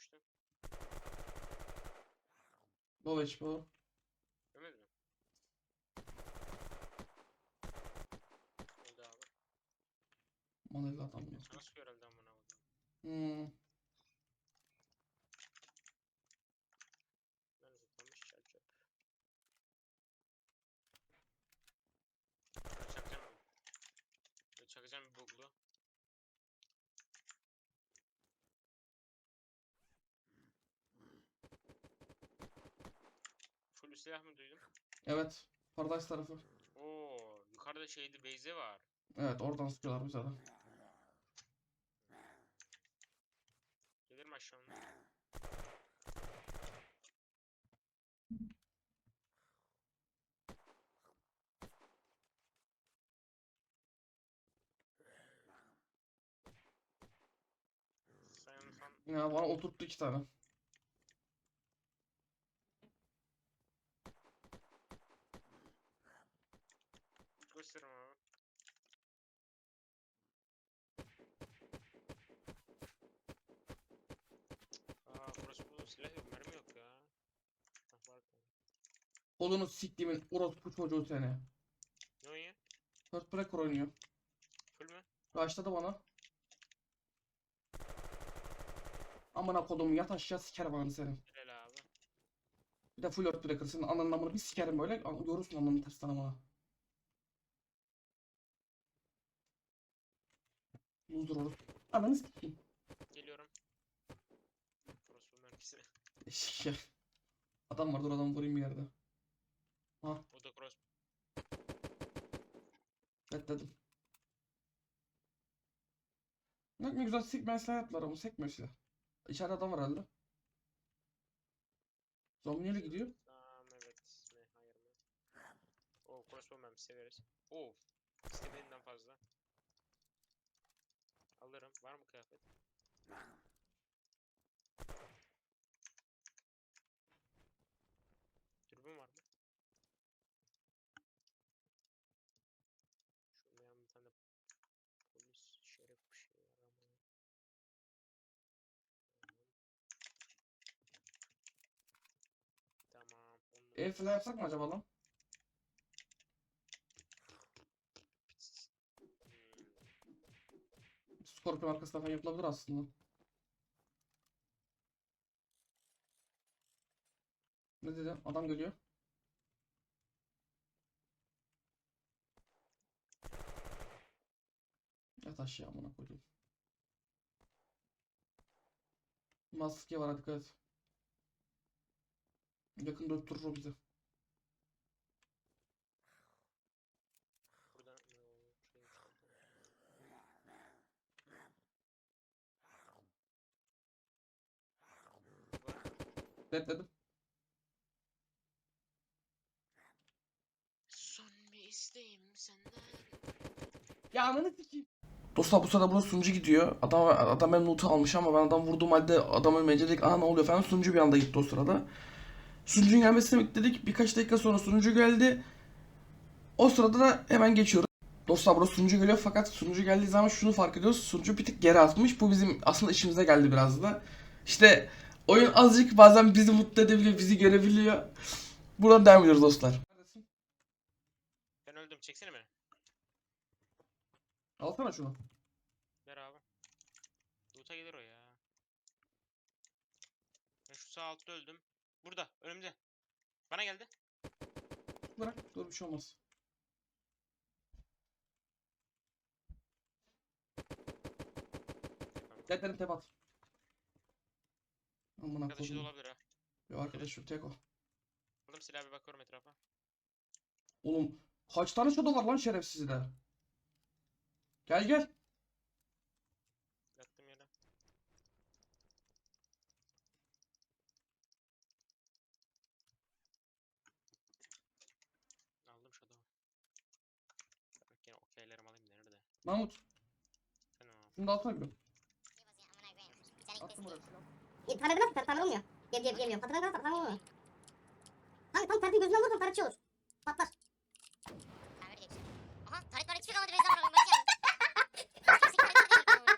koştu. Loveç bu. Görmedin mi? Öldü abi. Manevli adam. Sana sıkıyor herhalde amına koyayım. Hmm. Silah mı duydum? Evet. Paradise tarafı. Oo, yukarıda şeydi beyze var. Evet oradan sıkıyorlar bize de. Gelir mi aşağı onlar? Sayın fan Ya bana oturttu iki tane. gösterim abi. Aa burası bu silah yok mermi yok ya. Hah var. Kolunu siktiğimin orospu çocuğu seni. Ne oynuyor? First Breaker oynuyor. Full mü? Başladı bana. Amına kodum yat aşağı sikerim senin. Helal abi. Bir de full Earth Breaker senin ananın amını bir sikerim böyle. Görürsün ananın tersten amına. Loser olur. Ananı sikeyim. Geliyorum. Bu merkezi. Eşek. Adam var dur adam vurayım bir yerde. O da cross. Bekledim. Ne, ne güzel sikmeyen silah yaptılar ama sekmiyor silah. İçeride adam var herhalde. Zombi nereye gidiyor? Tamam evet mi? Hayır mı? Oo crossbow mermisi severiz. Oo. İstediğinden fazla. Alırım. Var mı kıyafet? Dürbün var mı? Şurada yan bir tane polis şerif bir şey var ama. Tamam. El falan yapsak mı acaba lan? Scorpion arkasında falan yapılabilir aslında. Ne dedi? Adam geliyor. Yat aşağı amına koyayım. Maske var dikkat et. Yakında öttürür o bizi. Şey Bekledim. Son bir isteğim senden. Ya ananı sikeyim. Dostlar bu sırada burada sunucu gidiyor. Adam adam benim loot'u almış ama ben adam vurduğum halde adam ölmeyince dedik aha ne oluyor falan sunucu bir anda gitti o sırada. Sunucunun gelmesini bekledik. Birkaç dakika sonra sunucu geldi. O sırada da hemen geçiyoruz. Dostlar burada sunucu geliyor fakat sunucu geldiği zaman şunu fark ediyoruz. Sunucu bir tık geri atmış. Bu bizim aslında işimize geldi biraz da. İşte oyun azıcık bazen bizi mutlu edebiliyor, bizi görebiliyor. Buradan devam ediyoruz dostlar. Ben öldüm çeksene beni. Alsana şunu. Ver abi. Loot'a gelir o ya. Ben şu sağ altta öldüm. Burada önümde. Bana geldi. Bırak. Dur bir şey olmaz. Dedim tep at. Amına Arkadaşı da olabilir ha. Yok arkadaş yok tek o. Aldım silahı bir bakıyorum etrafa. Oğlum kaç tane şurada var lan şerefsizde. Gel gel. Yattım yere. Aldım şu adamı. Bak yine okeylerimi alayım da nerede? Mahmut. Sen o. Şunu da alsana bir. Attım oraya. E, Tamer nasıl? Tamer olmuyor. Gel gel gelmiyor. Patına kadar tamer olmuyor. Kanka tam tertin gözünden vurursan taretçi olur. Patlar. Tamer geçti. Aha taret var hiçbir kalmadı Beyza Hanım. Bak ya. Kesin taret var değil. Arkamda.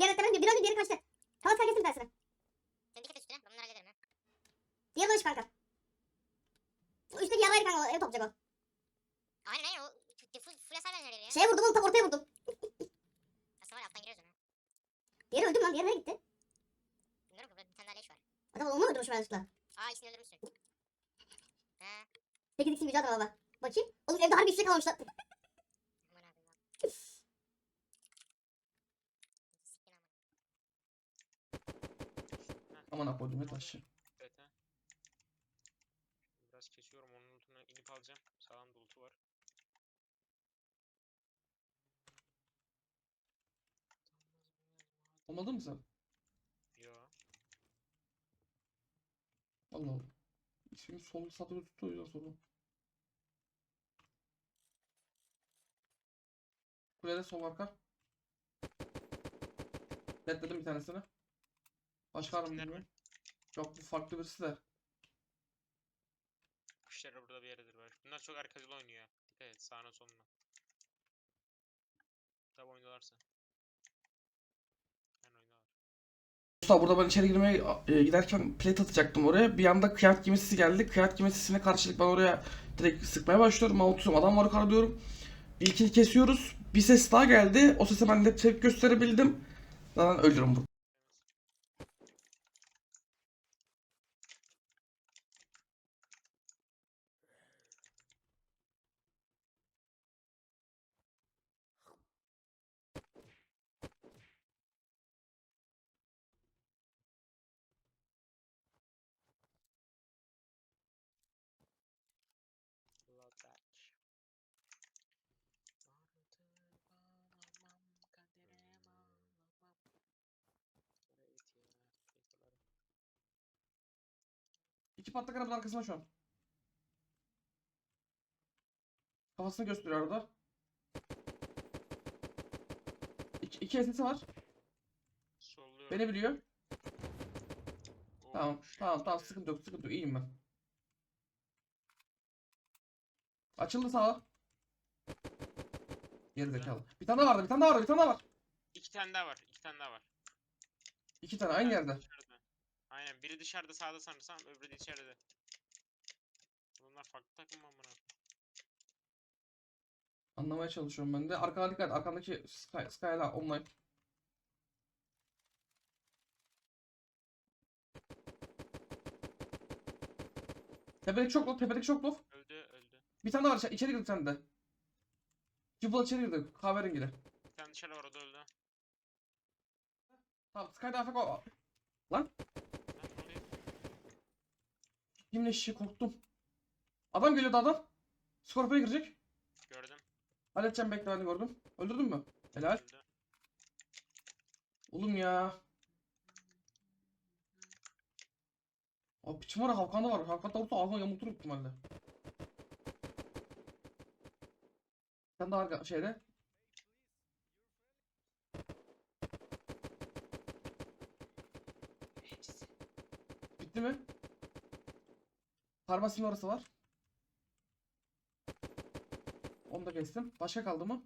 Diğer tepeden biri öldü diğeri kaçtı. Tamam sen kesin bir tanesini. Sen dikkat et üstüne. Ben bunları hallederim ya. Diğeri de iş kanka. O üstteki o ev toplayacak o. Aynen aynen o full, full hasar veren yere ya. Şeye vurdum oğlum tam ortaya vurdum. Aslında var alttan giriyoruz ona. Diğeri öldü mü lan diğeri nereye gitti? Bilmiyorum burada bir tane daha leş var. Adam onu mu öldürmüş yanlışlıkla? Aa ikisini öldürmüşsün. He. Peki diksin güzel adam valla. Bakayım. Oğlum evde harbi işçi kalmışlar. Aman abi bak. Siktir aman. Akoydum et aşağı. Evet ha. Biraz kesiyorum onun lootunu inip alacağım. Sağlam da lootu var. Olmadın mı sen? Yo. Allah Allah. İsmini sol satır tuttu o yüzden sordum. Kulede sol arka. Netledim bir tanesini. Başka var mı bilmiyorum. Yok bu farklı birisi de. Kuşlar burada bir yerdedir var. Bunlar çok arkacılı oynuyor. Dikkat et sağına soluna. Tabi oynuyorlarsa. Yani oynuyorlar. Usta burada ben içeri girmeye e, giderken plate atacaktım oraya. Bir anda kıyafet giymesi geldi. Kıyafet giymesine karşılık ben oraya direkt sıkmaya başlıyorum. Ben oturuyorum adam var yukarı diyorum. İlkini kesiyoruz. Bir ses daha geldi. O sese ben de tepki gösterebildim. Zaten ölürüm burada. Patlak arabanın arkasında şu an. Kafasını gösteriyor orada. İki, iki sesi var. Solluyorum. Beni biliyor. Oo, Tamam, tamam, tamam. Sıkıntı yok, sıkıntı yok. İyiyim ben. Açıldı sağa. Geri zekalı. Bir tane daha vardı, bir tane daha vardı, bir tane daha var. İki tane daha var. iki tane daha var. İki tane aynı yerde. Aynen biri dışarıda sağda sanırsam öbürü de içeride. Bunlar farklı takım mı amına? Anlamaya çalışıyorum ben de. Arkana dikkat, arkandaki Sky, Skyla online. Tepedeki çok low, tepedeki çok low. Öldü öldü. Bir tane daha var, içe- içeri girdi bir tane de. Cıbla içeri girdi, kahverengili. Bir tane dışarı var o da öldü. Tamam, Sky da afk o. Lan? Kimle şişe korktum. Adam geliyordu adam. Scorpio'ya girecek. Gördüm. Halledeceğim bekle hadi gördüm. Öldürdün mü? Helal. Öldü. Oğlum ya. O piçim var ya var. Havkan'da olursa ağzına yamultur ihtimalle. Sen daha arka şeyde. Bitti mi? Farmasinin orası var. Onu da kestim. Başka kaldı mı?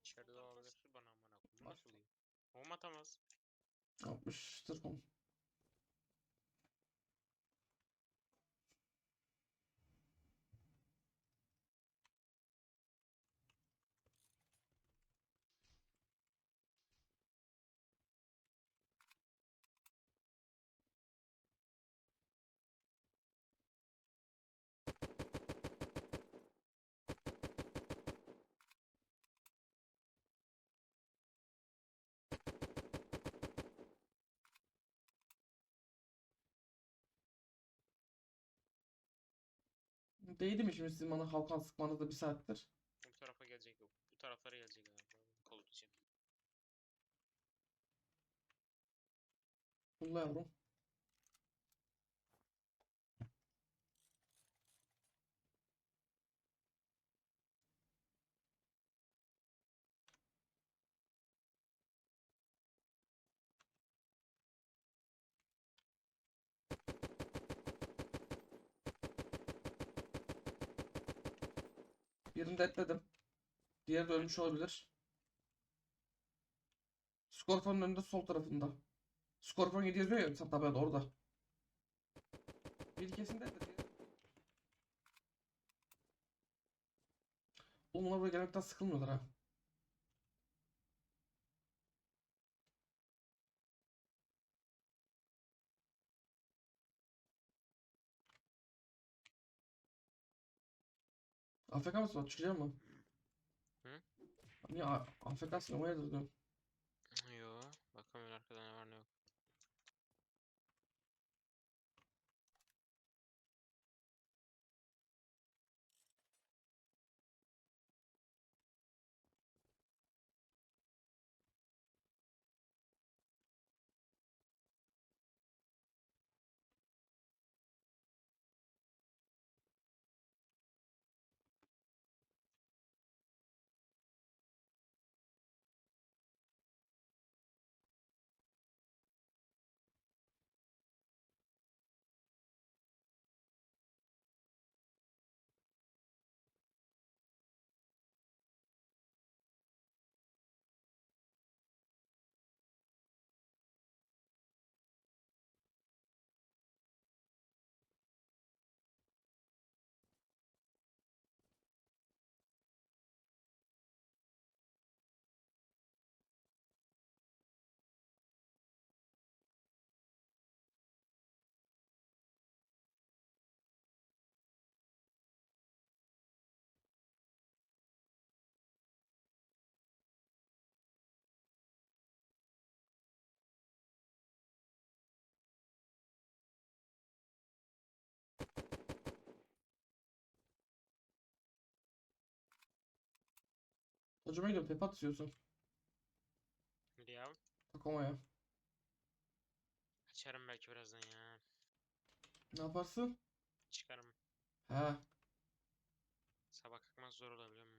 İçeride de olabilir. Bana amına koyayım. Nasıl oluyor? Bomba atamaz. 60'tır Değdi mi şimdi sizin bana Havkan sıkmanız da bir saattir? Bu tarafa gelecek yok. Bu taraflara gelecek abi. Kolut için. Yavrum. Birini de etledim. Diğeri de ölmüş olabilir. Skorpion'un önünde sol tarafında. Skorpion 7 yazıyor ya sağ tabelada orada. Bir kesindedir. Oğlum onlar buraya gelmekten sıkılmıyorlar ha. AFK mısın? Çıkacak mı? Hı? Niye AFK'sın hayırdır diyorum. Yo. Bakalım arkada ne var ne yok. Hocama gidiyorum tepe atıyorsun. Hadi ya. Takomaya. Açarım belki birazdan ya. Ne yaparsın? Çıkarım. He. Sabah kalkmak zor olabiliyor mu?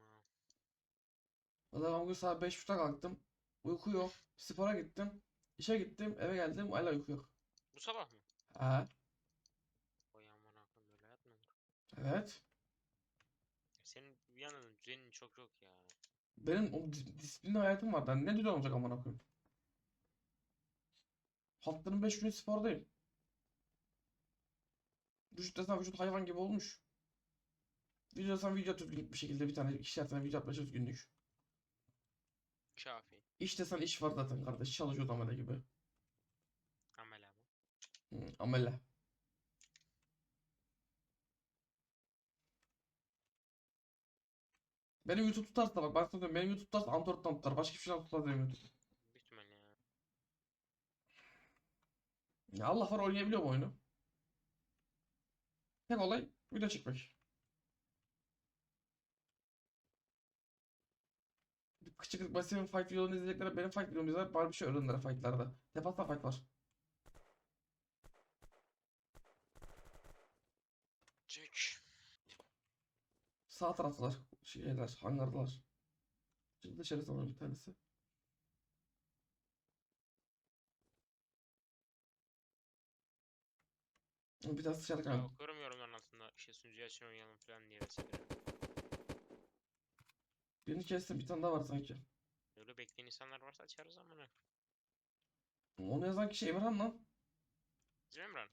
Valla ben bugün saat 5.30'da kalktım. Uyku yok. Spora gittim. İşe gittim. Eve geldim. Hala uyku yok. Bu sabah mı? He. Oy aman akım böyle hayat mı olur? Evet. Senin bir yandan düzenin çok ya. Benim o dis- disiplinli hayatım var. Ben ne düzen olacak amına koyayım. Haftanın 5 günü spordayım. Vücut desen vücut hayvan gibi olmuş. Video desen video atıyoruz günlük bir şekilde bir tane ikişer tane video atmışız günlük. Kafi. İş desen iş var zaten kardeş. Çalışıyoruz amele gibi. Amel abi. Hı, amele. Benim YouTube tutarsa bak ben sana söyleyeyim, benim YouTube tutarsa Antwerp'ten tutar. Başka bir şeyden tutmaz benim YouTube. Büyük ya. Ya Allah var oynayabiliyor bu oyunu. Tek olay video çekmek. Küçük Basim'in fight videolarını izleyecekler benim fight videomu izler bari bir şey öğrenirler fightlarda. Defasında fight var. Çek. Sağ taraftalar. Şeyler, hangardalar. Şimdi dışarı sanırım bir tanesi. Bir tanesi dışarı kaldı. okuyorum yorumların altında işte sunucuyu açın oynayalım falan diye vesaire. Birini kestim bir tane daha var sanki. Öyle bekleyen insanlar varsa açarız amına. Onu yazan kişi Emirhan lan. Bizim Emran.